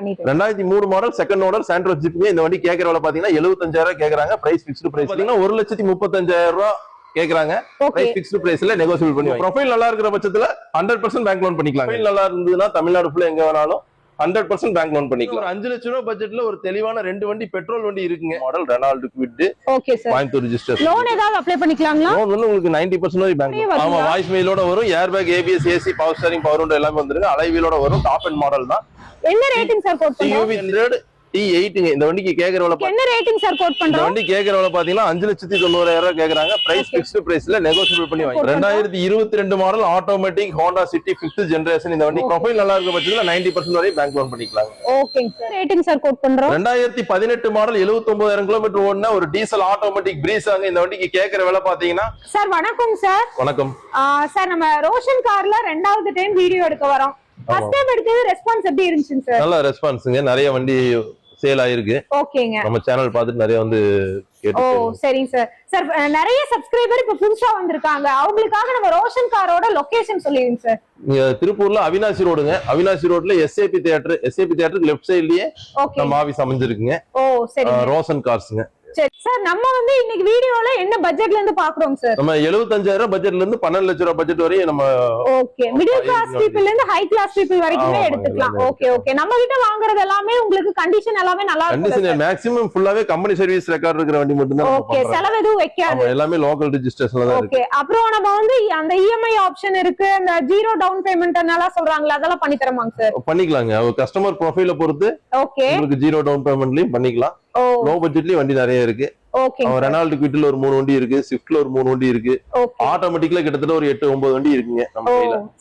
பண்ணிட்டு ரெண்டாயிரத்தி மூணு மாடல் செகண்ட் ஓனர் சாண்ட்ரோ ஜிப்ங்க இந்த வண்டி கேட்கற விலை பாத்தீங்கன்னா எழுபத்தஞ்சாயிரம் கேக்குறாங்க பிரைஸ் பிக்ஸ்டு பிரைஸ் பாத்தீங்கன்னா ஒரு லட்சத்தி முப்பத்தஞ்சாயிரம் ரூபாய் கேக்குறாங்க பிரைஸ் பிக்ஸ்டு பிரைஸ்ல நெகோசியபிள் பண்ணி ப்ரொஃபைல் நல்லா இருக்கிற பட்சத்துல ஹண்ட்ரட் பர்சன்ட் பேங்க் லோன் பண்ணிக்கலாம் ப்ரொஃபைல் நல்லா இருந்ததுன்னா தமிழ்நாடு ஃபுல்லா எங்க வேணாலும் ஹண்ட்ரட் பர்சன்ட் பேங்க் லோன் பண்ணிக்கலாம் ஒரு அஞ்சு லட்சம் ரூபாய் பட்ஜெட்ல ஒரு தெளிவான ரெண்டு வண்டி பெட்ரோல் வண்டி இருக்குங்க. Model Renault Kwid okay sir Coimbatore register loan ஏதாவது அப்ளை பண்ணிக்கலாங்களா? லோன் வந்து உங்களுக்கு நைன்டி பர்சன்ட் வரை பேங்க் ஆமா? வாய்ஸ் மெயிலோட வரும் air bag ABS AC power steering power window எல்லாமே வந்துருங்க. அலைவீலோட வரும் டாப் அண்ட் மாடல் தான். என்ன ரேட்டிங் சார் ஹண்ட்ரட் டி எயிட்டுங்க இந்த வண்டிக்கு கேட்கற விலை என்ன ரேட்டிங் சார் கோட் இந்த பண்றோம்? வண்டி கேட்கற விலை பாத்தீங்கன்னா அஞ்சு லட்சத்தி தொண்ணூறாயிரம் ரூபாய் கேக்குறாங்க. பிரைஸ். பிக்ஸ்டு பிரைஸ்ல நெகோசியபிள் பண்ணி வாங்கி. ரெண்டாயிரத்தி இருபத்தி ரெண்டு model automatic Honda City fifth generation இந்த வண்டி. ப்ரொஃபைல் நல்லா இருக்க பட்சத்துல நைன்டி பர்சன்ட் வரை பேங்க் லோன் பண்ணிக்கலாம் ஓகேங்க சார் ரேட்டிங் சார் கோட் பண்றோம். ரெண்டாயிரத்தி பதினெட்டு மாடல் எழுபத்தி ஒன்பதாயிரம் கிலோமீட்டர் ஓடின ஒரு டீசல் ஆட்டோமேட்டிக் பிரீஸ் ஆங்க இந்த வண்டிக்கு கேட்கற விலை பாத்தீங்கன்னா சார் வணக்கம் சார் வணக்கம். சார் நம்ம ரோஷன் கார்ல ரெண்டாவது டைம் வீடியோ எடுக்க வரோம். ஃபர்ஸ்ட் டைம் எடுத்தது ரெஸ்பான்ஸ் எப்படி இருந்துச்சுங்க சார் நல்ல ரெஸ்பான்ஸுங்க நிறைய வண்டி சேல் ஆயிருக்கு. ஓகங்க. நம்ம சேனல் பார்த்துட்டு நிறைய வந்து ஓ சரிங்க சார். சார் நிறைய சப்ஸ்கிரைபர் இப்ப புதுசா வந்திருக்காங்க. அவங்களுக்காக நம்ம ரோஷன் காரோட லொகேஷன் சொல்லிடுங்க சார். திருப்பூர்ல அவினாசி ரோடுங்க. அவினாசி ரோட்ல எஸ்ஏபி தியேட்டர் எஸ்ஏபி தியேட்டருக்கு லெஃப்ட் சைட்லயே நம்ம ஆபீஸ் அமைஞ்சிருக்குங்க. ஓ சரி ரோசன் கார்ஸ்ங்க சரி. சார் நம்ம வந்து இன்னைக்கு வீடியோல என்ன பட்ஜெட்ல இருந்து பாக்குறோம் சார்? நம்ம எழுபத்தஞ்சாயிரம் பட்ஜெட்ல இருந்து பன்னெண்டு லட்ச ரூபாய் பட்ஜெட் வரையும் நம்ம ஓகே மிடில் கிளாஸ் ஆமா, பீப்புள்ல இருந்து ஹை கிளாஸ் பீப்புள் வரைக்குமே எடுத்துக்கலாம். ஓகே ஓகே நம்ம கிட்ட வாங்குறது எல்லாமே உங்களுக்கு கண்டிஷன் எல்லாமே நல்லா கண்டிஷன் மேக்ஸிமம் ஃபுல்லாவே கம்பெனி சர்வீஸ் ரெக்கார்ட் இருக்கிற வண்டி மட்டும் தான் ஓகே. செலவு எதுவும் வைக்காது. எல்லாமே லோக்கல் ரிஜிஸ்ட்ரேஷன்ல தான் இருக்கு. ஓகே அப்புறம் நம்ம வந்து அந்த இஎம்ஐ ஆப்ஷன் இருக்கு. அந்த ஜீரோ டவுன் பேமெண்ட் எல்லாம் சொல்றாங்களா அதெல்லாம் பண்ணி தரமாங்க சார். பண்ணிக்கலாங்க. கஸ்டமர் ப்ரொஃபைல பொறுத்து ஓகே உங்களுக்கு ஜீரோ டவுன் பேமெண்ட்லயும் பண்ணிக்கலாம். ஓ லோ பட்ஜெட்லயும் வண்டி நிறைய இருக்கு. ரெனால்டு குவிட்ல ஒரு மூணு வண்டி இருக்கு ஸ்விஃப்ட்ல ஒரு மூணு வண்டி இருக்கு. ஓகே. ஆட்டோமேட்டிக்ல கிட்டத்தட்ட ஒரு எட்டு ஒன்பது வண்டி இருக்குங்க நம்ம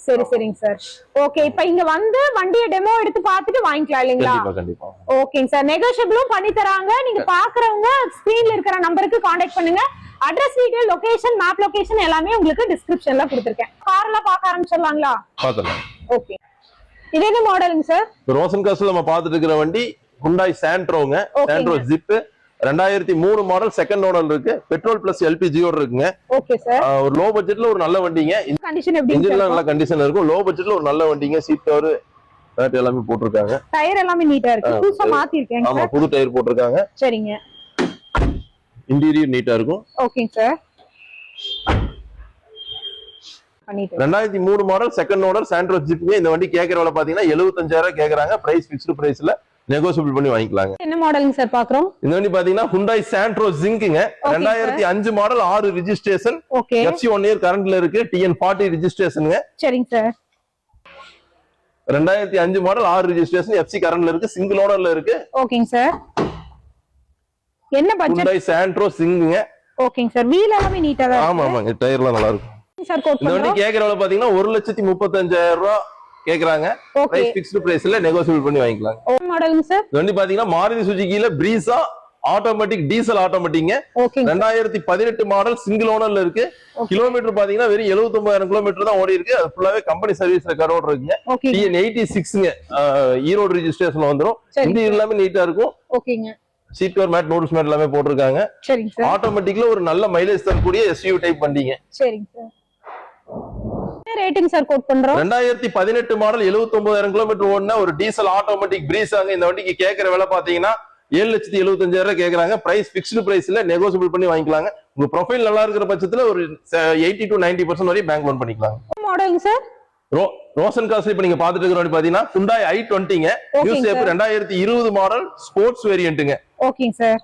சரி சரிங்க சார். ஓகே இப்ப இங்க வந்து வண்டியை டெமோ எடுத்து பார்த்துட்டு வாங்கிக்கலாம் இல்லைங்களா? கண்டிப்பா கண்டிப்பா. ஓகேங்க சார். நெகோஷியபிளும் பண்ணி தராங்க. நீங்க பாக்குறவங்க ஸ்கிரீன்ல இருக்கிற நம்பருக்கு காண்டாக்ட் பண்ணுங்க. Address detail location map location எல்லாமே உங்களுக்கு டிஸ்கிரிப்ஷன்ல கொடுத்துருக்கேன். கார்ல பார்க்க ஆரம்பிச்சிடலாங்களா? பாத்துக்கலாம் ஓகே. இது என்ன மாடலுங்க சார்? ரோசன் காஸ்ல நம்ம பார்த்துட்டு இருக்கிற வண்டி ஹுண்டாய் சாண்ட்ரோங்க. சாண்ட்ரோ ஜிப் ரெண்டாயிரத்தி மூணு மாடல் செகண்ட் மாடல் இருக்கு. பெட்ரோல் பிளஸ் எல்பிஜியோட இருக்குங்க. ஓகே ஒரு லோ பட்ஜெட்ல ஒரு நல்ல வண்டிங்க. இன்ஜின்லாம் நல்ல கண்டிஷன் இருக்கும். லோ பட்ஜெட்ல ஒரு நல்ல வண்டிங்க. சீட் கவர் எல்லாமே போட்டிருக்காங்க. டயர் எல்லாமே நீட்டா இருக்கு. புதுசா மாத்திருக்கேங்க ஆமா புது டயர் போட்டிருக்காங்க. சரிங்க. இன்டீரியர் நீட்டா இருக்கும். ஓகேங்க சார் ரெண்டாயிரத்தி மூணு மாடல் செகண்ட் மாடல் சாண்ட்ரோ ஜிப்ங்க இந்த வண்டி கேட்கற விலை பாத்தீங்கன்னா எழுபத்தஞ்சாயிரம் கேக்குறாங்க. பிரைஸ் பிக்ஸ்டு பிரைஸ்ல நெகோசியபிள் பண்ணி வாங்கிக்கலாங்க. என்ன மாடலுங்க சார் பாக்குறோம்? இந்த வண்டி பாத்தீங்கன்னா ஹுண்டாய் சாண்ட்ரோ ஜிங்க்குங்க ரெண்டாயிரத்தி அஞ்சு மாடல் ஆறு registration okay FC one year கரண்ட்ல இருக்கு. டிஎன் ஃபார்ட்டி ரிஜிஸ்ட்ரேஷனுங்க சரிங்க சார் ரெண்டாயிரத்தி அஞ்சு மாடல் ஆறு ரிஜிஸ்ட்ரேஷன் எஃப்சி கரண்ட்ல இருக்கு. சிங்கிள் ஓனர்ல இருக்கு ஓகேங்க சார் என்ன பட்ஜெட் ஹுண்டாய் சாண்ட்ரோ சிங்குங்க ஓகேங்க சார் வீல் எல்லாமே நீட்டா தான் ஆமா ஆமாங்க டயர்லாம் நல்லா இருக்கும். இருக்கு சார் கோட் இந்த வண்டி பண்றோம் கேக்குற விலை பாத்தீங்கன்னா ஒரு லட்சத்தி முப்பத்தஞ்சாயிரம் ரூபாய் கேக்குறாங்க? பிரைஸ் பிக்ஸ்டு பிரைஸ்ல நெகோசியபிள் பண்ணி வாங்கிக்கலாங்க. மாடலுங்க சார் வண்டி பாத்தீங்கன்னா மாருதி சுஜுகில பிரீசா ஆட்டோமேட்டிக் டீசல் ஆட்டோமேட்டிக்ங்க ரெண்டாயிரத்தி பதினெட்டு மாடல் சிங்கிள் ஓனர்ல இருக்கு. கிலோமீட்டர் பாத்தீங்கன்னா வெறும் 79000 கிலோமீட்டர் தான் ஓடி இருக்கு. அது ஃபுல்லாவே கம்பெனி சர்வீஸ் ரெக்கார்டோட இருக்குங்க. டிஎன் எயிட்டி சிக்ஸ்ங்க ஈரோடு ரிஜிஸ்ட்ரேஷன்ல வந்துரும். சரி இந்த எல்லாமே நீட்டா இருக்கும். ஓகேங்க seat cover mat notes mat எல்லாமே போட்டிருக்காங்க. ஆட்டோமேட்டிக்ல ஒரு நல்ல மைலேஜ் தரக்கூடிய எஸ்யூ டைப் வண்டிங்க. சரிங்க சார் ரேட்டிங் சார் கோட் பண்றோம்? ரெண்டாயிரத்தி பதினெட்டு மாடல் 79000 கிலோமீட்டர் ஓடின ஒரு டீசல் ஆட்டோமேட்டிக் பிரீஸ் ஆங்க இந்த வண்டிக்கு கேட்கற விலை பாத்தீங்கன்னா ஏழு லட்சத்தி எழுபத்தஞ்சாயிரம் கேக்குறாங்க. பிரைஸ் பிக்ஸ்டு பிரைஸ்ல நெகோசியபிள் பண்ணி வாங்கிக்கலாங்க. உங்க ப்ரொஃபைல் நல்லா இருக்கிற பட்சத்துல ஒரு எயிட்டி டு நைன்டி பர்சன்ட் வரையும் பேங்க் லோன் பண்ணிக்கலாம் மாடலுங்க சார் ரோசன் காஸ்ட் இப்ப நீங்க பாத்துட்டு இருக்கிற வண்டி பாத்தீங்கன்னா Hyundai ஐ டுவெண்ட்டிங்க Okay, நியூ சேப் sir. ரெண்டாயிரத்தி இருபது மாடல் ஸ்போர்ட்ஸ் வேரியன்ட்டுங்க ஓகேங்க சார்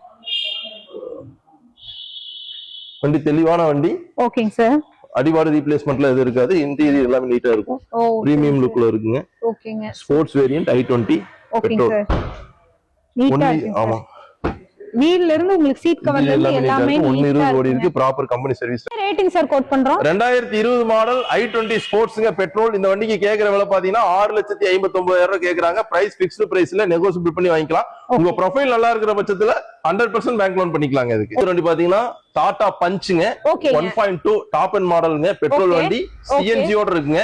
வண்டி தெளிவான வண்டி. ஓகேங்க சார் அடிவாடு ரீப்ளேஸ்மெண்ட்ல எது இருக்காது. இன்டீரியர் எல்லாமே நீட்டா இருக்கும். பிரீமியம் லுக்ல இருக்குங்க. ஓகேங்க. Sports variant i twenty petrol நீட்டா ஆமா. வீல்ல இருந்து உங்களுக்கு சீட் கவர் இது இருந்து எல்லாமே நீட்டா ஓடி இருக்கு proper company service rating sir quote பண்றோம். ரெண்டாயிரத்தி இருபது மாடல் ஐ டுவெண்ட்டி ஸ்போர்ட்ஸ்ங்க பெட்ரோல் இந்த வண்டிக்கு கேக்குற விலை பாத்தீங்கன்னா ஆறு லட்சத்தி ஐம்பத்தி ஒன்பதாயிரம் ரூபாய் கேக்குறாங்க. பிரைஸ் பிக்ஸ்டு பிரைஸ்ல நெகோசியபிள் பண்ணி வாங்கிக்கலாம். உங்க ப்ரொஃபைல் நல்லா இருக்கிற பட்சத்துல ஹண்ட்ரட் பர்சன்ட் பேங்க் லோன் பண்ணிக்கலாங்க இதுக்கு. இது வண்டி பாத்தீங்கன்னா Tata பஞ்சுங்க. One point two top end மாடலுங்க பெட்ரோல். வண்டி. சிஎன்ஜியோட இருக்குங்க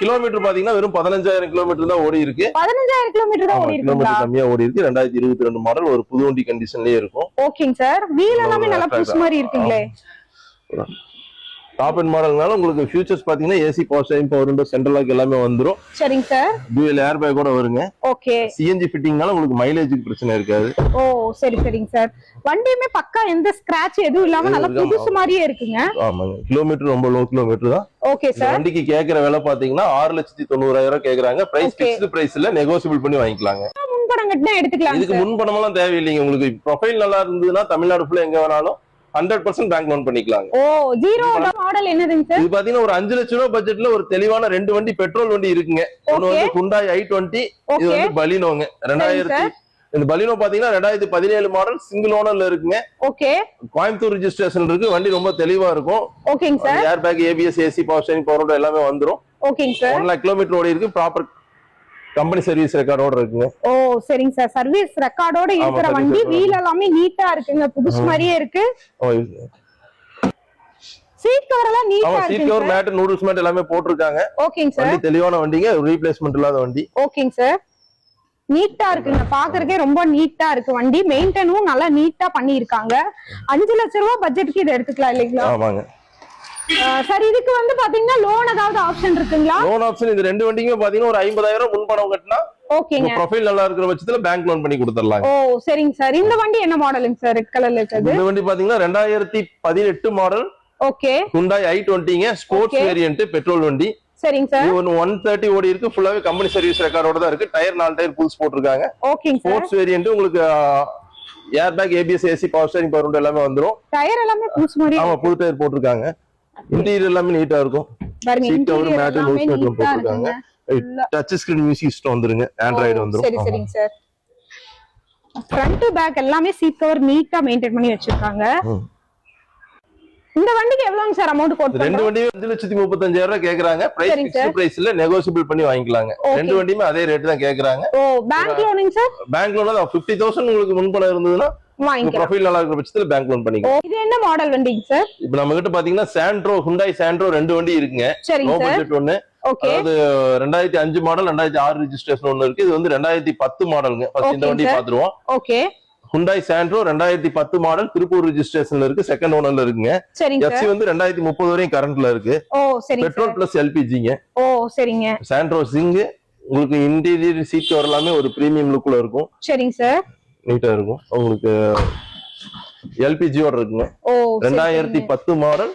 கிலோமீட்டர் பாத்தீங்கன்னா வெறும் பதினஞ்சாயிரம் கிலோமீட்டர் தான் ஓடி இருக்கு. பதினஞ்சாயிரம் கிலோமீட்டர் தான் ஓடி கிலோமீட்டர் கம்மியா ஓடி இருக்கு. ரெண்டாயிரத்தி இருபத்தி ரெண்டு மாடல் ஒரு புது வண்டி கண்டிஷன்லயே இருக்கும். ஓகேங்க சார். வீல் எல்லாமே நல்லா புதுசு மாதிரி இருக்குங்களே. டாப் அண்ட் மாடல்னால உங்களுக்கு ஃபியூச்சர்ஸ் பாத்தீங்கன்னா AC power steering power window central lock எல்லாமே வந்துரும். சரிங்க சார் டூயல் ஏர் பேக் கூட வருங்க. ஓகே சிஎன்ஜி ஃபிட்டிங்னால உங்களுக்கு மைலேஜுக்கு பிரச்சனை இருக்காது. ஓ சரி சரிங்க சார் வண்டியுமே பக்கா எந்த ஸ்கிராட்ச் எதுவும் இல்லாம நல்லா புதுசு மாதிரியே இருக்குங்க. ஆமாங்க. கிலோமீட்டர் ரொம்ப லோ கிலோமீட்டர் தான். ஓகே சார் வண்டிக்கு கேக்குற விலை பாத்தீங்கன்னா ஆறு லட்சத்தி தொண்ணூறாயிரம் கேக்குறாங்க. பிரைஸ். பிக்ஸ்டு பிரைஸ் இல்ல. நெகோசியபிள் பண்ணி வாங்கிக்கலாங்க. முன்பணம் கட்டினா எடுத்துக்கலாம் இதுக்கு முன்பணமெல்லாம் தேவையில்லைங்க. உங்களுக்கு ப்ரொஃபைல் நல்லா இருந்ததுன்னா தமிழ்நாடு ஃபுல்லா எங்க வேணாலும் ஹண்ட்ரட் பர்சன்ட் பேங்க் லோன் பண்ணிக்கலாங்க. ஓ ஜீரோ மாடல் என்னதுங்க சார் இது பாத்தீங்கன்னா ஒரு அஞ்சு லட்ச ரூபாய் பட்ஜெட்ல ஒரு தெளிவான ரெண்டு வண்டி பெட்ரோல் வண்டி இருக்குங்க. ஒன்னு. வந்து குண்டாய் ஐ டுவெண்ட்டி இது வந்து பலினோங்க ரெண்டாயிரத்தி இந்த பலினோ பாத்தீங்கன்னா ரெண்டாயிரத்தி பதினேழு மாடல் சிங்கிள் ஓனர்ல இருக்குங்க. ஓகே கோயம்புத்தூர் ரிஜிஸ்ட்ரேஷன் இருக்கு. வண்டி ரொம்ப தெளிவா இருக்கும். ஓகேங்க sir airbag ABS AC power steering power எல்லாமே வந்துரும். ஓகேங்க சார் ஒன் லேக் கிலோமீட்டர் ஓடி இருக்கு. ப்ராப்பர் கம்பெனி சர்வீஸ் ரெக்கார்டோட இருக்குங்க. ஓ சரிங்க சார். சர்வீஸ் ரெக்கார்டோட இருக்கிற வண்டி. வீல் எல்லாமே நீட்டா இருக்குங்க. புதுசு மாதிரியே இருக்கு. சீட் கவர் எல்லாம் நீட்டா ஆமா seat cover mat noodles mat எல்லாமே போட்டிருக்காங்க. ஓகேங்க சார். வண்டி தெளிவான வண்டிங்க ரீப்ளேஸ்மெண்ட் இல்லாத வண்டி. ஓகேங்க சார். நீட்டா இருக்குங்க. பாக்குறதுக்கே ரொம்ப நீட்டா இருக்கு வண்டி. மெயின்டெனும் நல்லா நீட்டா பண்ணியிருக்காங்க. அஞ்சு லட்ச ரூபாய் பட்ஜெட்டுக்கு இதை எடுத்துக்கலாம் இல்லைங்களா? ஆமாங்க. சார் இதுக்கு வந்து பாத்தீங்கன்னா லோன் ஏதாவது ஆப்ஷன் இருக்குங்களா? லோன் ஆப்ஷன் இது ரெண்டு வண்டிக்குமே பாத்தீங்கன்னா ஒரு ஐம்பதாயிரம் முன்பணம் கட்டினா ஓகேங்க. ப்ரொஃபைல் நல்லா இருக்கிற பட்சத்துல பேங்க் லோன் பண்ணி கொடுத்துடலாங்க. ஓ சரிங்க சார். இந்த வண்டி என்ன மாடலுங்க சார்? ரெட் கலர்ல இருக்குது இந்த வண்டி பாத்தீங்கன்னா ரெண்டாயிரத்தி பதினெட்டு மாடல் ஓகே. குண்டாய் ஐ டுவெண்ட்டிங்க ஸ்போர்ட்ஸ். வேரியன்ட் பெட்ரோல் வண்டி. சரிங்க சார். ஒன் ஒன் தேர்ட்டி ஓடி இருக்கு. ஃபுல்லாவே கம்பெனி சர்வீஸ் ரெக்கார்டோட தான் இருக்கு. டயர் நாலு டயர் புல்ஸ் போட்டிருக்காங்க. ஓகேங்க ஸ்போர்ட்ஸ் வேரியன்ட் உங்களுக்கு airbag ABS AC power steering power எல்லாமே வந்துரும். டயர் எல்லாமே புதுசு மாதிரி ஆமா புது டயர் போட்டிருக்காங்க. இன்டீரியர் எல்லாமே நீட்டா இருக்கும். Seat cover mat nose mat போட்டிருக்காங்க. டச் ஸ்கிரீன் மியூசிக் வந்துருங்க. ஆண்ட்ராய்டு ஓ, சரி வந்துரும் சரிங்க சார் ஃப்ரண்ட் பேக் எல்லாமே சீட் கவர் நீட்டா மெயின்டைன் பண்ணி வச்சிருக்காங்க. இந்த வண்டிக்கு எவ்வளவுங்க சார் அமௌண்ட் கோட் ரெண்டு வண்டியும் அஞ்சு லட்சத்தி முப்பத்தஞ்சாயிரம் ரூபாய் கேக்குறாங்க. பிரைஸ் சரிங்க பிக்ஸ்ட் பிரைஸ் இல்ல நெகோசியபிள் பண்ணி வாங்கிக்கலாங்க. ரெண்டு வண்டியுமே அதே ரேட் தான் கேக்குறாங்க. ஓ பேங்க் லோனுங்க சார்? பேங்க் லோன் தான். பிப்டி தௌசண்ட் உங்களுக்கு முன்பணம் இருந்ததுன்னா ப்ரொஃபைல் நல்லா இருக்கிற பட்சத்துல பேங்க் லோன் பண்ணிக்கலாம். இது என்ன மாடல் வண்டிங்க சார்? இப்ப நம்ம கிட்ட பாத்தீங்கன்னா சாண்ட்ரோ ஹுண்டாய் சாண்ட்ரோ ரெண்டு வண்டி இருக்குங்க. லோ பட்ஜெட் ஓகே அதாவது ரெண்டாயிரத்தி அஞ்சு மாடல் ரெண்டாயிரத்தி ஆறு ரிஜிஸ்ட்ரேஷன் ஒண்ணு இருக்கு. இது வந்து ரெண்டாயிரத்தி பத்து மாடலுங்க ஃபர்ஸ்ட் இந்த வண்டி. பாத்துருவோம். ஓகே ஹுண்டாய் சாண்ட்ரோ ரெண்டாயிரத்தி பத்து மாடல் திருப்பூர் ரிஜிஸ்ட்ரேஷன்ல இருக்கு. செகண்ட் ஓனர்ல இருக்குங்க. சரிங்க சார். எஃப்சி வந்து ரெண்டாயிரத்தி முப்பது வரையும் கரண்ட்ல இருக்கு. பெட்ரோல் பிளஸ் எல்பிஜிங்க ஓ சரிங்க. சாண்ட்ரோ சிங்கு உங்களுக்கு இன்டீரியர் சீட் கவர் எல்லாமே ஒரு பிரீமியம் லுக்ல இருக்கும். சரிங்க சார். நீட்டா இருக்கும். உங்களுக்கு எல்பிஜியோட இருக்குங்க. ஓ ரெண்டாயிரத்தி பத்து model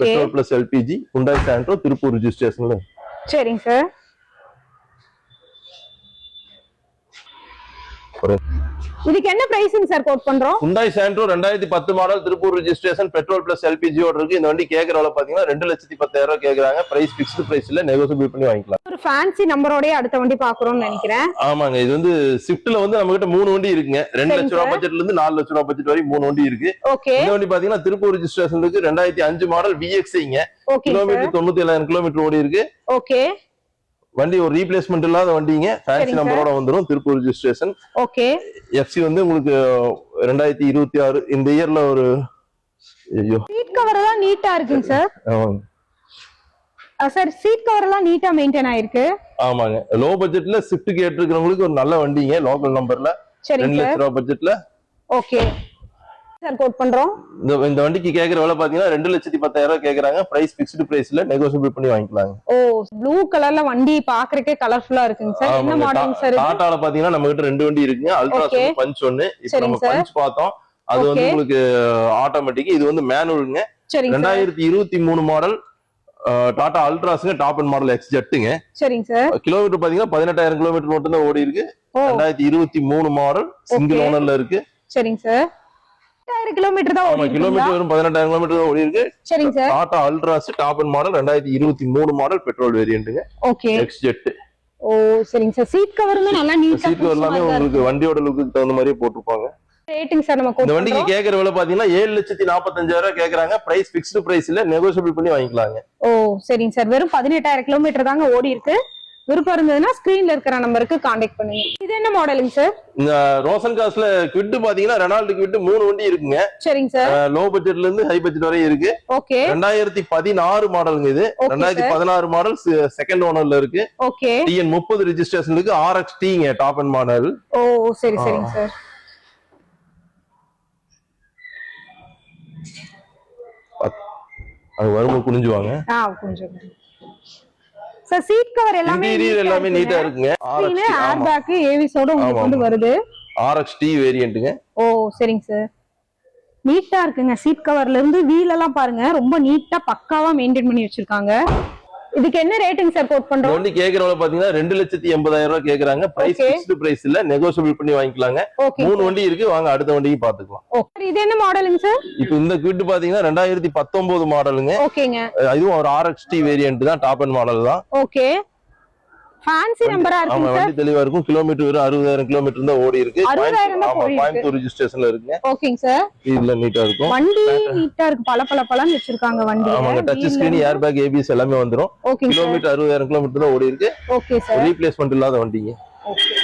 petrol plus LPG Hyundai Santro Tiruppur ரிஜிஸ்ட்ரேஷன்ல சரிங்க சார். இதுக்கு என்ன பிரைஸிங் சார் கோட் பண்றோம்? ஹுண்டாய் சாண்ட்ரோ ரெண்டாயிரத்தி பத்து model Tiruppur registration petrol plus எல்பிஜியோட இருக்கு இந்த வண்டி கேட்கற விலை பாத்தீங்கன்னா ரெண்டு லட்சத்தி பத்தாயிரம் ரூபாய் கேக்குறாங்க. பிரைஸ் பிக்ஸ்டு பிரைஸ் இல்ல நெகோசியபிள் பண்ணி வாங்கிக்கலாம். ஒரு ஃபேன்சி நம்பரோடய அடுத்த வண்டி பாக்குறோம்னு நினைக்கிறேன். ஆமாங்க இது வந்து ஸ்விஃப்ட்ல வந்து நம்ம கிட்ட மூணு வண்டி இருக்குங்க. ரெண்டு லட்ச ரூபாய். பட்ஜெட்ல இருந்து நாலு லட்ச ரூபாய் பட்ஜெட் வரைக்கும் மூணு வண்டி இருக்கு. ஓகே இந்த வண்டி பாத்தீங்கன்னா திருப்பூர் ரிஜிஸ்ட்ரேஷன் இருக்கு ரெண்டாயிரத்தி அஞ்சு மாடல் விஎக்ஸ்ஐங்க ஓகே சார் கிலோமீட்டர் தொண்ணூத்தி ஏழாயிரம் கிலோமீட்டர் ஓடி இருக்கு ஓகே வண்டி ஒரு ரீப்ளேஸ்மெண்ட் இல்லாத வண்டிங்க. ஃபேன்சி நம்பரோட வந்துரும். Tiruppur registration okay. எஃப்சி வந்து உங்களுக்கு ரெண்டாயிரத்தி இருபத்தி ஆறு இந்த இயர்ல ஒரு ஐயோ. சீட் கவர் எல்லாம் நீட்டா இருக்குங்க சார். சார் சீட் கவர் எல்லாம் நீட்டா மெயின்டைன் ஆயிருக்கு. ஆமாங்க. லோ பட்ஜெட்ல ஸ்விஃப்ட் கேட்டிருக்கிறவங்களுக்கு ஒரு நல்ல வண்டிங்க. லோக்கல் நம்பர்ல ரெண்டு லட்ச ரூபாய் பட்ஜெட்ல ஓகே. சார் கோட் பண்றோம். இந்த இந்த வண்டிக்கு கேக்குற விலை பாத்தீங்கன்னா ரெண்டு லட்சத்தி பத்தாயிரம் ரூபாய் கேக்குறாங்க. பிரைஸ் பிக்ஸ்டு பிரைஸ்ல நெகோசியபிள் பண்ணி வாங்கிக்கலாங்க. ஓ ப்ளூ கலர்ல வண்டி பாக்குறதுக்கே கலர்ஃபுல்லா இருக்குங்க சார் என்ன. மாடலுங்க சார்? டாட்டால பாத்தீங்கன்னா நம்ம கிட்ட ரெண்டு வண்டி இருக்குங்க. Okay. பஞ்ச் ஒன்னு இப்ப நம்ம. பஞ்ச் பார்த்தோம். அது வந்து. உங்களுக்கு ஆட்டோமேட்டிக் இது வந்து மேனுவலுங்க ரெண்டாயிரத்தி இருபத்தி மூணு மாடல் டாடா அல்ட்ராஸ்ங்க டாப் அண்ட் மாடல் எக்ஸ் ஜெட்டுங்க சரிங்க சார் கிலோமீட்டர் பாத்தீங்கன்னா பதினெட்டாயிரம் கிலோமீட்டர் மட்டும் தான் ஓடி இருக்கு ரெண்டாயிரத்தி இருபத்தி மூணு மாடல் சிங்கிள். ஓனர்ல இருக்கு. சரிங்க சார் எட்டாயிரம் கிலோமீட்டர் தான் ஆமா? கிலோமீட்டர் வெறும் பதினெட்டாயிரம் கிலோமீட்டர் ஓடி இருக்கு சரிங்க sir. Tata Altroz top end model ரெண்டாயிரத்தி இருபத்தி மூணு மாடல் பெட்ரோல் வேரியன்ட்டுங்க ஓகே. எக்ஸ் ஜெட் ஓ சரிங்க சார். சீட் கவருமே நல்லா நீட்டா சீட் எல்லாமே உங்களுக்கு வண்டியோட லுக்கு தகுந்த மாதிரியே போட்டிருப்பாங்க. ரேட்டிங் சார் நம்ம இந்த வண்டிக்கு கேக்குற விலை பாத்தீங்கன்னா ஏழு லட்சத்தி நாற்பத்தஞ்சாயிரம் ரூபாய் கேக்குறாங்க. பிரைஸ் பிக்ஸ்டு பிரைஸ் இல்ல நெகோசியபிள் பண்ணி வாங்கிக்கலாங்க. ஓ சரிங்க சார். வெறும் பதினெட்டாயிரம் கிலோமீட்டர் தாங்க ஓடி இருக்கு விருப்பம் இருந்ததுன்னா ஸ்கிரீன்ல இருக்கிற நம்பருக்கு காண்டாக்ட் பண்ணுங்க. இது என்ன மாடலுங்க சார் இந்த ரோசன் காஸ்ல குவிட் பாத்தீங்கன்னா ரெனால்டு குவிட் மூணு வண்டி இருக்குங்க. சரிங்க சார் லோ பட்ஜெட்ல இருந்து ஹை பட்ஜெட் வரையும் இருக்கு. ஓகே ரெண்டாயிரத்தி பதினாறு மாடலுங்க இது. ரெண்டாயிரத்தி. பதினாறு மாடல் செகண்ட் ஓனர்ல இருக்கு. ஓகே டிஎன் முப்பது ரிஜிஸ்ட்ரேஷன் இருக்கு ஆர்எக்ஸ் டீங்க டாப் அண்ட் மாடல் ஓ சரி சரிங்க சார் அது வரும்போது குனிஞ்சுவாங்க. ஆ கொஞ்சம் சார் சீட் கவர் எல்லாமே இன்டீரியர் எல்லாமே நீட்டா இருக்குங்க. ஏர் பேக் ஏவிஸோட உங்களுக்கு வந்து வருது. ஆர்எக்ஸ் டி வேரியன்ட்டுங்க ஓ சரிங்க சார் நீட்டா இருக்குங்க சீட் கவர்ல இருந்து வீல் எல்லாம் பாருங்க. ரொம்ப நீட்டா பக்காவா மெயின்டைன் பண்ணி வச்சிருக்காங்க. இதுக்கு என்ன ரேட்டிங் சார் கோட் இந்த பண்றோம்? வண்டி கேக்குறவங்க பாத்தீங்கன்னா ரெண்டு லட்சத்தி எண்பதாயிரம் ரூபாய் கேக்குறாங்க. பிரைஸ். பிக்ஸ்டு பிரைஸ் இல்ல நெகோசியபிள் பண்ணி வாங்கிக்கலாங்க. மூணு வண்டி இருக்கு வாங்க அடுத்த வண்டியும் பாத்துக்கலாம். இது என்ன மாடலுங்க சார் இப்போ இந்த குவிட் பாத்தீங்கன்னா ரெண்டாயிரத்தி பத்தொன்பது மாடலுங்க ஓகேங்க இதுவும் ஒரு ஆர்எக்ஸ் டி வேரியன்ட் தான் டாப் அண்ட் மாடல் தான். ஓகே ஃபேன்சி நம்பரா ஆமா இருக்குங்க சார் வண்டி தெளிவா இருக்கும். கிலோமீட்டர் வெறும் அறுபதாயிரம் கிலோமீட்டர் தான் ஓடி இருக்கு. 60,000 தான் ஆமா இருக்கு. கோயம்புத்தூர் ரிஜிஸ்ட்ரேஷன்ல இருக்குங்க. ஓகேங்க சார் இதுல நீட்டா இருக்கும். வண்டி நீட்டா இருக்கு. பல பல பலன்னு வச்சிருக்காங்க ஆமாங்க வண்டி touch screen air bag ABS எல்லாமே வந்துரும். கிலோமீட்டர் அறுபதாயிரம் கிலோமீட்டர் தான் ஓடி இருக்கு. ஓகே சார் ரீப்ளேஸ்மெண்ட் இல்லாத வண்டிங்க. ஓகே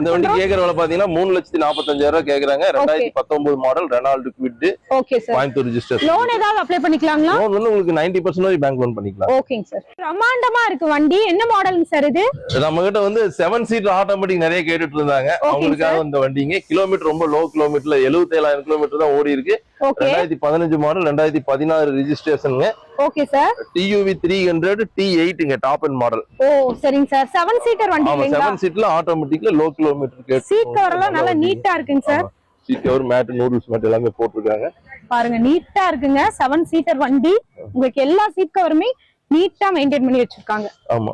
இந்த வண்டி கேக்குற விலை பாத்தீங்கன்னா மூணு லட்சத்தி நாற்பத்தஞ்சாயிரம் ரூபாய் கேக்குறாங்க. ரெண்டாயிரத்தி பத்தொன்பது model Renault Kwid okay sir Coimbatore registration loan ஏதாவது அப்ளை பண்ணிக்கலாங்களா? லோன் வந்து உங்களுக்கு நைன்டி பர்சன்ட் வரை பேங்க் லோன் பண்ணிக்கலாம். ஓகேங்க சார் பிரம்மாண்டமா இருக்கு வண்டி. என்ன மாடலுங்க சார் இது? நம்ம கிட்ட வந்து செவன் சீட் ஆட்டோமேட்டிக் நிறைய கேட்டுட்டு இருந்தாங்க. அவங்களுக்காக இந்த வண்டிங்க. கிலோமீட்டர் ரொம்ப லோ கிலோமீட்டர்ல எழுபத்தி ஏழாயிரம் கிலோமீட்டர் தான் ஓடி இருக்கு. ரெண்டாயிரத்தி பதினஞ்சு மாடல் ரெண்டாயிரத்தி பதினாறு ரிஜிஸ்ட்ரேஷனுங்க okay sir TUV three hundred T எயிட்டுங்க top and model ஓ சரிங்க சார் செவன் சீட்டர் வண்டி செவன் சீட்ல ஆட்டோமேட்டிக்ல லோ கிலோமீட்டர் சீட் கவர் எல்லாம் நல்லா நீட்டா இருக்குங்க sir. Seat cover mat noodles mat எல்லாமே போட்டிருக்காங்க. பாருங்க நீட்டா இருக்குங்க. செவன் சீட்டர் வண்டி. உங்களுக்கு எல்லா சீட் கவருமே நீட்டா மெயின்டைன் பண்ணி வச்சிருக்காங்க. ஆமா.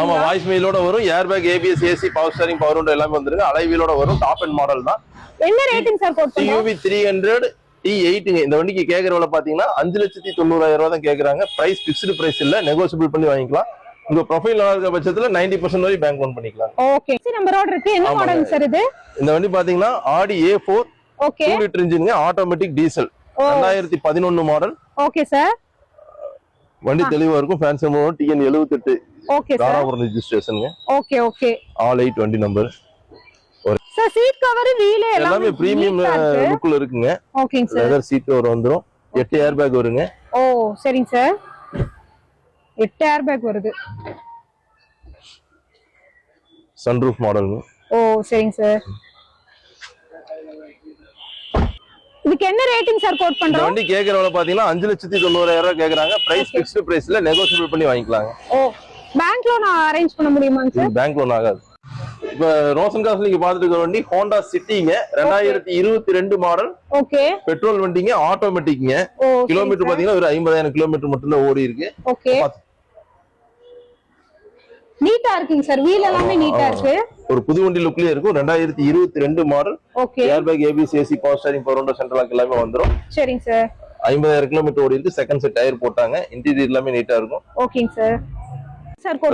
ஆமா வாய்ஸ் மெயிலோட வரும். Air bag ABS AC power steering power window எல்லாமே வந்துருங்க அலைவீலோட வரும். டாப் அண்ட் மாடல் தான். என்ன ரேட்டிங் சார் போட் பண்ணுவோம் டியூவி த்ரீ ஹண்ட்ரட் டி எயிட்டுங்க இந்த வண்டிக்கு கேக்குற விலை பாத்தீங்கன்னா அஞ்சு லட்சத்தி தொண்ணூறாயிரம் ரூபாய் தான் கேக்குறாங்க. பிரைஸ் பிக்ஸ்டு பிரைஸ் இல்ல. நெகோசியபிள் பண்ணி வாங்கிக்கலாம். உங்க ப்ரொஃபைல் நல்லா இருக்க பட்சத்துல நைன்டி பர்சன்ட் வரை பேங்க் லோன் பண்ணிக்கலாம். ஓகே நம்பரோட இருக்கு. என்ன. மாடல் சார் இது? இந்த வண்டி பாத்தீங்கன்னா Audi A four okay two litre இன்ஜினுங்க automatic diesel. ரெண்டாயிரத்தி பதினொன்னு மாடல் ஓகே சார் வண்டி தெளிவா இருக்கும். ஃபேன்சி மூலம் டிஎன் எழுபத்தெட்டு ஓகே சார் தாராபுரம் ரிஜிஸ்ட்ரேஷனுங்க ஓகே ஓகே ஆல் எயிட் வண்டி number sir seat cover wheel எல்லாமே பிரீமியம். லுக்ல இருக்குங்க. ஓகேங்க சார் லெதர் சீட் கவர் வந்துரும். எட்டு ஏர் பேக் வருங்க. ஓ சரிங்க சார் எட்டு ஏர் பேக் வருது சன்ரூஃப் மாடலுங்க ஓ சரிங்க சார் இதுக்கு என்ன ரேட்டிங் சார் கோட் பண்றோம்? வண்டி கேக்குற விலை பாத்தீங்கன்னா அஞ்சு லட்சத்தி தொண்ணூறாயிரம் ரூபாய் கேக்குறாங்க. பிரைஸ் பிக்ஸ்டு பிரைஸ்ல நெகோசியபிள் பண்ணி வாங்கிக்கலாங்க. ஓ பேங்க் லோன் அரேஞ்ச் பண்ண முடியுமாங்க சார் பேங்க் லோன் ஆகாது. இப்ப ரோசன் காசு நீங்க பாத்துட்டு இருக்கிற வண்டி ஹோண்டா சிட்டிங்க ரெண்டாயிரத்தி இருபத்தி ரெண்டு மாடல் ஓகே பெட்ரோல் வண்டிங்க ஆட்டோமேட்டிக்ங்க கிலோமீட்டர் பாத்தீங்கன்னா ஒரு ஐம்பதாயிரம் கிலோமீட்டர் மட்டும் தான் ஓடி இருக்கு ஓகே நீட்டா இருக்குங்க சார். வீல் எல்லாமே நீட்டா இருக்கு. ஒரு புது வண்டி லுக்லயே இருக்கும். ரெண்டாயிரத்தி இருபத்தி ரெண்டு model okay airbag ABS AC power steering power window central எல்லாமே வந்துரும். சரிங்க சார். ஐம்பதாயிரம் கிலோமீட்டர் ஓடி இருக்கு செகண்ட் செட் டயர் போட்டாங்க. இன்டீரியர் எல்லாமே நீட்டா இருக்கும். ஓகேங்க சார்.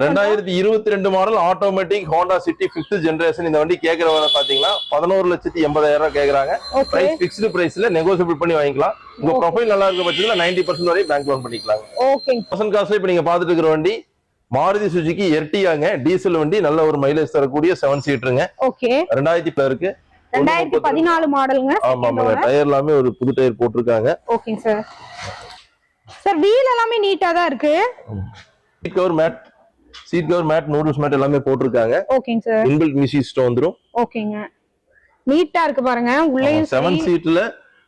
ரெண்டாயிரத்தி இருபத்தி ரெண்டு model automatic Honda City fifth generation இந்த வண்டி கேக்குற விலை பாத்தீங்கன்னா பதினோரு லட்சத்தி எண்பதாயிரம் ரூபாய் கேக்குறாங்க. ஓகே பிரைஸ் பிக்ஸ்டு பிரைஸ்ல நெகோசியபிள் பண்ணி வாங்கிக்கலாம். உங்க ப்ரொஃபைல் நல்லா இருக்க பட்சத்துல நைன்டி பர்சன்ட் வரை பேங்க் லோன் பண்ணிக்கலாம் ஓகேங்க பர்சன்ட் காஸ்ட்ல இப்ப நீங்க பாத்துட்டு இருக்கிற வண்டி மாருதி சுஜுகி எர்டியாங்க டீசல் வண்டி நல்ல ஒரு மைலேஜ் தரக்கூடிய செவன் சீட்டருங்க ஓகே. ரெண்டாயிரத்தி இருக்கு. ரெண்டாயிரத்தி பதினாலு மாடலுங்க ஆமா ஆமாங்க. டயர் எல்லாமே ஒரு புது டயர் போட்டிருக்காங்க. ஓகேங்க சார் சார் வீல் எல்லாமே நீட்டா தான் இருக்கு. Seat cover mat seat cover mat noodles mat எல்லாமே போட்டிருக்காங்க. ஓகேங்க சார் இன்பில்ட் மிஷிஸ்ட் வந்துரும். ஓகேங்க. நீட்டா இருக்கு பாருங்க. உள்ளேயும் செவன். சீட்ல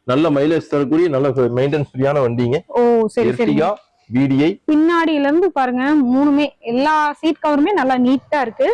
நல்ல மைலேஜ் தரக்கூடிய நல்ல மெயின்டெனன்ஸ் ஃப்ரீயான வண்டிங்க. ஓ சரி சரி. எர்டிகா விடிஐ பின்னாடியில இருந்து பாருங்க மூணுமே எல்லா சீட் கவருமே நல்லா நீட்டா இருக்கு.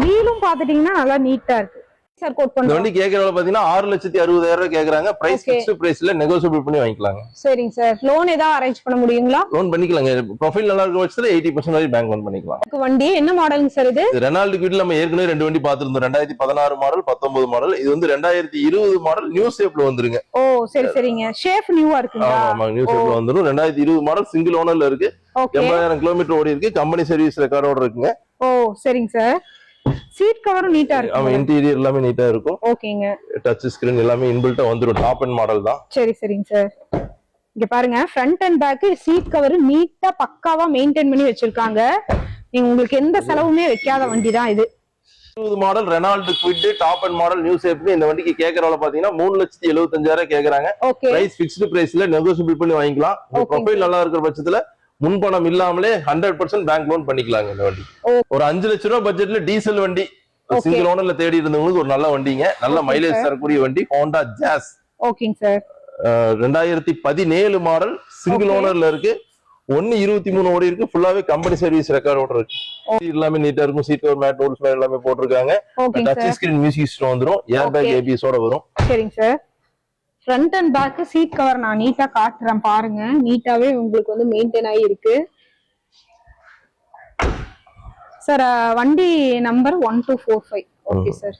வீலும் பாத்துட்டீங்கன்னா நல்லா நீட்டா இருக்கு. சார் கோட் பண்றோம் வண்டி கேக்குற பாத்தீங்கன்னா ஆறு லட்சத்தி அறுபதாயிரம் ரூபாய் கேக்குறாங்க. Price Okay. பிக்ஸ்டு பிரைஸ்ல நெகோசியபிள் பண்ணி வாங்கிக்கலாங்க. சரிங்க சார். லோன் ஏதாவது அரேஞ்ச் பண்ண முடியுங்களா? லோன் பண்ணிக்கலாங்க. ப்ரொஃபைல் நல்லா இருக்க பட்சத்துல எயிட்டி பர்சன்ட் வரை பேங்க் லோன் பண்ணிக்கலாம். இதுக்கு வண்டி என்ன மாடலுங்க சார் இது? ரெனால்டு வீட்டில் நம்ம ஏற்கனவே ரெண்டு வண்டி பார்த்திருந்தோம். ரெண்டாயிரத்தி பதினாறு மாடல் பத்தொன்பது மாடல் இது வந்து ரெண்டாயிரத்தி இருபது மாடல் நியூ ஷேப்ல வந்துருங்க. ஓ சரி சரிங்க. ஷேப் நியூவா இருக்குங்களா? ஆமா நியூ ஷேப்ல வந்துரும். ரெண்டாயிரத்தி இருபது மாடல் சிங்கிள் ஓனர்ல இருக்கு. ஓகே எண்பதாயிரம் கிலோமீட்டர் ஓடி இருக்கு. கம்பெனி சர்வீஸ் ரெக்கார்டோட இருக்குங்க. ஓ சரிங்க சார். சீட் கவரும் நீட்டா ஆமா இருக்கு இன்டீரியர் எல்லாமே நீட்டா இருக்கும். ஓகேங்க. டச் ஸ்கிரீன் எல்லாமே இன்பில்ட்டா வந்துரும். டாப் அண்ட் மாடல் தான். சரி சரிங்க சார் இங்க பாருங்க front and back seat cover நீட்டா பக்காவா மெயின்டைன் பண்ணி வச்சிருக்காங்க. நீங்க உங்களுக்கு எந்த செலவுமே வைக்காத வண்டி தான் இது. இருபது model Renault Kwid top end model new ஷேப்க்கு இந்த வண்டிக்கு கேட்கறவள பாத்தீங்கன்னா மூணு லட்சத்தி எழுபத்தஞ்சாயிரம் கேக்குறாங்க. பிரைஸ் பிக்ஸ்டு பிரைஸ்ல நெகோசியபிள் பண்ணி வாங்கிக்கலாம். ப்ரொஃபைல் நல்லா இருக்கிற பட்சத்துல முன்பணம் இல்லாமலே ஹண்ட்ரட் பர்சன்ட் பேங்க் லோன் பண்ணிக்கலாங்க இந்த வண்டி. ஒரு அஞ்சு லட்ச ரூபாய் பட்ஜெட்ல டீசல் வண்டி. சிங்கிள் ஓனர்ல தேடி இருந்தவங்களுக்கு ஒரு நல்ல வண்டிங்க. நல்ல மைலேஜ். தரக்கூடிய வண்டி ஹோண்டா ஜாஸ் ஓகேங்க சார் ரெண்டாயிரத்தி பதினேழு மாடல் சிங்கிள். ஓனர்ல இருக்கு. ஒன்னு இருபத்தி மூணு ஓடி இருக்கு. ஃபுல்லாவே கம்பெனி சர்வீஸ் ரெக்கார்டோட இருக்கு. Seat எல்லாமே நீட்டா இருக்கும். சீட் கவர் மேட் ரூல்ஸ் எல்லாமே போட்டிருக்காங்க. டச் ஸ்கிரீன் மியூசிக் வந்துரும். Air bag. ஏபிஎஸோட வரும். சரிங்க sir front and back seat cover நான் நீட்டா காட்டுறேன் பாருங்க. நீட்டாவே உங்களுக்கு வந்து மெயின்டைன் ஆகி இருக்கு. சார் வண்டி number one two four five okay sir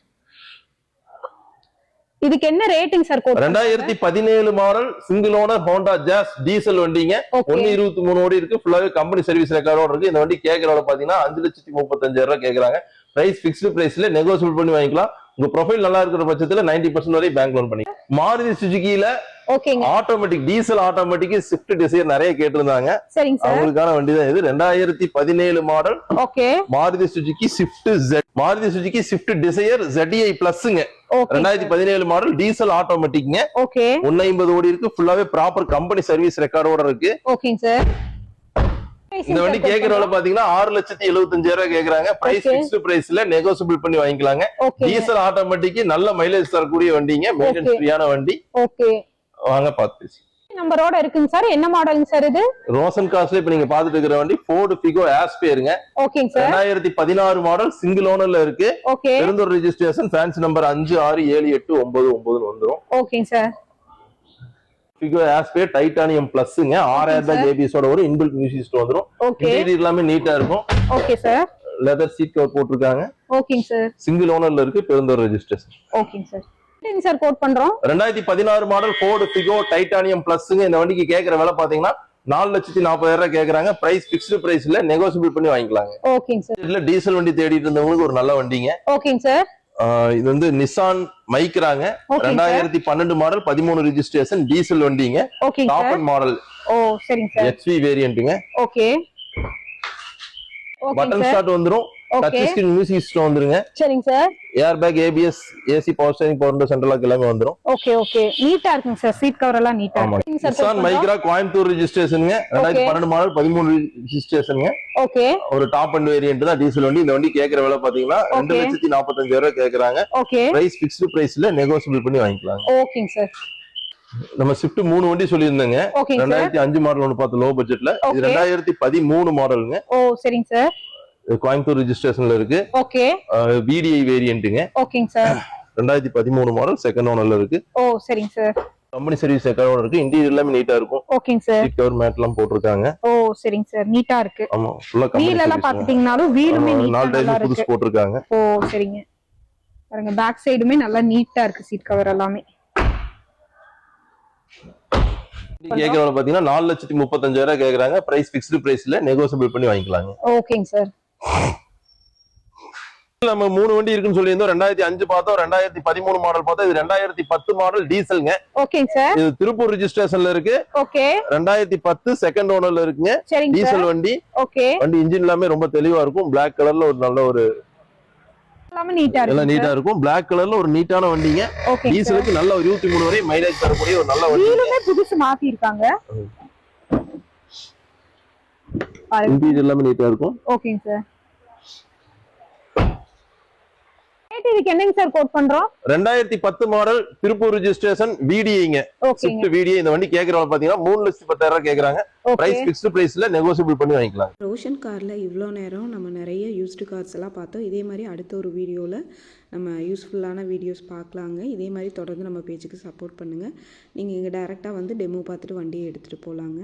இதுக்கு என்ன ரேட்டிங் சார் ரெண்டாயிரத்தி பதினேழு model single owner Honda Jazz diesel வண்டிங்க. ஒன்னு இருபத்தி மூணு ஓடி இருக்கு. ஃபுல்லாவே கம்பெனி சர்வீஸ் ரெக்கார்டோட இருக்கு. இந்த வண்டி கேட்கறவங்க பாத்தீங்கன்னா அஞ்சு லட்சத்தி முப்பத்தஞ்சாயிரம் ரூபாய் கேக்குறாங்க. பிரைஸ் பிக்ஸ்டு பிரைஸ்ல நெகோசியபிள் பண்ணி வாங்கிக்கலாம். உங்க ப்ரொஃபைல் நல்லா இருக்கிற பட்சத்துல 90% பர்சன்ட் வரை பேங்க் லோன் பண்ணி மாருதி சுஜுக்கியில ஓகேங்க. Automatic diesel automatic Swift Dzire நிறைய கேட்டிருந்தாங்க. அவங்களுக்கான வண்டி தான் இது. ரெண்டாயிரத்தி பதினேழு model okay. Maruti Suzuki Swift Z Maruti Suzuki Swift Dzire ZDI பிளஸ்ங்க ரெண்டாயிரத்தி பதினேழு மாடல் டீசல் ஆட்டோமேட்டிக்ங்க ஓகே. ஒன்னு ஐம்பது ஓடி இருக்கு. ஃபுல்லாவே ப்ராப்பர் கம்பெனி சர்வீஸ் ரெக்கார்டோட இருக்கு. ஓகேங்க சார். இந்த வண்டி கேக்குற விலை பாத்தீங்கன்னா ஆறு லட்சத்தி எழுபத்தஞ்சாயிரம் ரூபாய் கேக்குறாங்க. பிரைஸ். பிக்ஸ்டு பிரைஸ்ல நெகோசியபிள் பண்ணி வாங்கிக்கலாங்க. டீசல் ஆட்டோமேட்டிக் நல்ல மைலேஜ் தரக்கூடிய வண்டிங்க. மெயின்டெனன்ஸ். ஃப்ரீயான வண்டி. ஓகே வாங்க பார்த்து பேசி. நம்பரோட இருக்குங்க சார். என்ன மாடலுங்க சார் இது? ரோசன் காஸ்ட்ல இப்ப நீங்க பாத்துட்டு இருக்கிற வண்டி ஃபோர்டு பிகோ ஆஸ்பேருங்க ஓகேங்க சார் ரெண்டாயிரத்தி பதினாறு மாடல் சிங்கிள் ஓனர்ல இருக்கு. Okay Perundur registration fancy number அஞ்சு ஆறு ஏழு எட்டு ஒன்பது ஒன்பதுன்னு வந்துரும். ஓகேங்க சார் பிகோ ஆஸ்பே டைட்டானியம் பிளஸ்ங்க ஆறு ஏர் பேக் ஏபிஎஸோட வரும் இன்பில்ட் மியூசிக் சிஸ்டம் வந்துரும். இன்டீரியர் எல்லாமே நீட்டா இருக்கும். Okay sir leather seat cover போட்டிருக்காங்க. ஓகேங்க சார் சிங்கிள் ஓனர்ல இருக்கு பெருந்தூர் ரெஜிஸ்ட்ரேஷன் ஓகேங்க சார் சார் கோட் பண்றோம். ரெண்டாயிரத்தி பதினாறு மாடல் ஃபோர்டு பிகோ டைட்டானியம் பிளஸ்ங்க இந்த வண்டிக்கு கேட்கற விலை பாத்தீங்கன்னா நாலு லட்சத்தி நாற்பதாயிரம் ரூபாய் கேக்குறாங்க. பிரைஸ் பிக்ஸ்டு பிரைஸ்ல நெகோசியபிள் பண்ணி வாங்கிக்கலாங்க. ஓகேங்க சார் இதுல டீசல் வண்டி தேடிட்டு இருந்தவங்களுக்கு ஒரு நல்ல வண்டிங்க. ஓகேங்க சார் இது வந்து நிசான் மைக்ராங்க ரெண்டாயிரத்தி பன்னெண்டு மாடல் பதிமூணு ரெஜிஸ்ட்ரேஷன் டீசல் வண்டிங்க. டாப் அண்ட் மாடல் ஓ சரிங்க சார் ஹெச்பி வேரியன்ட்டுங்க ஓகே பட்டன் ஸ்டார்ட் வந்துரும். டச் ஸ்கிரீன் மியூசிக் சிஸ்டம் வந்துருங்க. சரிங்க sir airbag ABS AC power steering window central lock எல்லாமே வந்துரும். ஓகே ஓகே நீட்டா இருக்குங்க சார் சீட் கவர் எல்லாம் நீட்டா ஆமா இருக்குங்க சார் நிசான் மைக்ரா கோயம்புத்தூர் ரெஜிஸ்ட்ரேஷனுங்க ரெண்டாயிரத்தி பன்னெண்டு மாடல் பதிமூணு ரெஜிஸ்ட்ரேஷனுங்க ஓகே ஒரு டாப் அண்ட் வேரியன்ட் தான் டீசல் வண்டி. இந்த வண்டி கேட்கற விலை பாத்தீங்கன்னா ரெண்டு Okay. லட்சத்தி நாற்பத்தஞ்சாயிரம் ரூபாய் கேக்குறாங்க. ஓகே பிரைஸ் பிக்ஸ்டு பிரைஸ்ல நெகோசியபிள் பண்ணி வாங்கிக்கலாம் ஓகேங்க சார் நம்ம ஷிஃப்ட் மூணு வண்டி சொல்லியிருந்தேங்க. சார் ரெண்டாயிரத்தி அஞ்சு மாடல் ஒன்று பார்த்து லோ பட்ஜெட்ல இது. ரெண்டாயிரத்தி பதிமூணு மாடலுங்க ஓ சரிங்க சார் கோயம்புத்தூர் ரெஜிஸ்ட்ரேஷன்ல இருக்கு. ஓகே விடிஐ வேரியன்ட்டுங்க ஓகேங்க சார் ரெண்டாயிரத்தி பதிமூணு மாடல் செகண்ட் ஓனர்ல இருக்கு. ஓ சரிங்க சார் கம்பெனி சர்வீஸ் செகண்ட் இருக்கு. இன்டீரியர் எல்லாமே நீட்டா இருக்கும். ஓகேங்க சார் சீட் கவர் மேட் எல்லாம் போட்டிருக்காங்க. ஓ சரிங்க சார் நீட்டா இருக்கு. ஆமா ஃபுல்லா வீல் எல்லாம் கம்பெனி பாத்துட்டீங்கனாலும் வீலுமே நீட்டா நாலு நல்லா இருக்கு புதுசு போட்டிருக்காங்க. ஓ சரிங்க. பாருங்க பேக் சைடுமே நல்லா நீட்டா இருக்கு சீட் கவர் எல்லாமே. கேட்கற விலை பாத்தீங்கன்னா நாலு லட்சத்தி முப்பத்தஞ்சாயிரம் கேக்குறாங்க. பிரைஸ் பிக்ஸ்டு பிரைஸ்ல நெகோசியபிள் பண்ணி வாங்கிக்கலாங்க. ஓகேங்க சார் நம்ம மூணு வண்டி இருக்குன்னு சொல்லியிருந்தோம். ரெண்டாயிரத்தி அஞ்சு பார்த்தோம். ரெண்டாயிரத்தி பதிமூணு மாடல் பார்த்தோம். இது ரெண்டாயிரத்தி பத்து மாடல் டீசல்ங்க ஓகேங்க சார் இது திருப்பூர் ரெஜிஸ்ட்ரேஷன்ல இருக்கு. ஓகே ரெண்டாயிரத்தி பத்து செகண்ட் ஓனர்ல இருக்குங்க. டீசல் வண்டி. ஓகே வண்டி இன்ஜின் எல்லாமே ரொம்ப தெளிவா இருக்கும். Black கலர்ல ஒரு நல்ல ஒரு எல்லாமே நீட்டா இருக்கும். Black கலர்ல ஒரு நீட்டான வண்டிங்க. டீசலுக்கு நல்ல ஒரு இருபத்தி மூணு வரை மைலேஜ் தரக்கூடிய ஒரு நல்ல வண்டி. புதுசு மாத்தி இருக்காங்க இன்டீரியர் எல்லாமே நீட்டா இருக்கும். ஓகேங்க சார் ரேட் இதுக்கு என்னங்க சார் கோட் பண்றோம்? ரெண்டாயிரத்தி பத்து மாடல் திருப்பூர் ரெஜிஸ்ட்ரேஷன் ஓகேங்க ஸ்விஃப்ட் விடிஐ இந்த வண்டி கேக்குறவங்க பாத்தீங்கன்னா மூணு லட்சத்தி பத்தாயிரம் ரூபாய் கேக்குறாங்க. ஓகே பிரைஸ் பிக்ஸ்டு பிரைஸ்ல நெகோசியபிள் பண்ணி வாங்கிக்கலாம். ரோஷன் காரில் இவ்வளோ நேரம் நம்ம நிறைய யூஸ்டு கார்ஸ் எல்லாம் பார்த்தோம். இதே மாதிரி அடுத்த ஒரு வீடியோவில் நம்ம யூஸ்ஃபுல்லான வீடியோஸ் பார்க்கலாங்க. இதே மாதிரி தொடர்ந்து நம்ம பேஜுக்கு சப்போர்ட் பண்ணுங்கள் நீங்கள் இங்கே டைரெக்டாக வந்து டெமோ பார்த்துட்டு வண்டியை எடுத்துகிட்டு போகலாங்க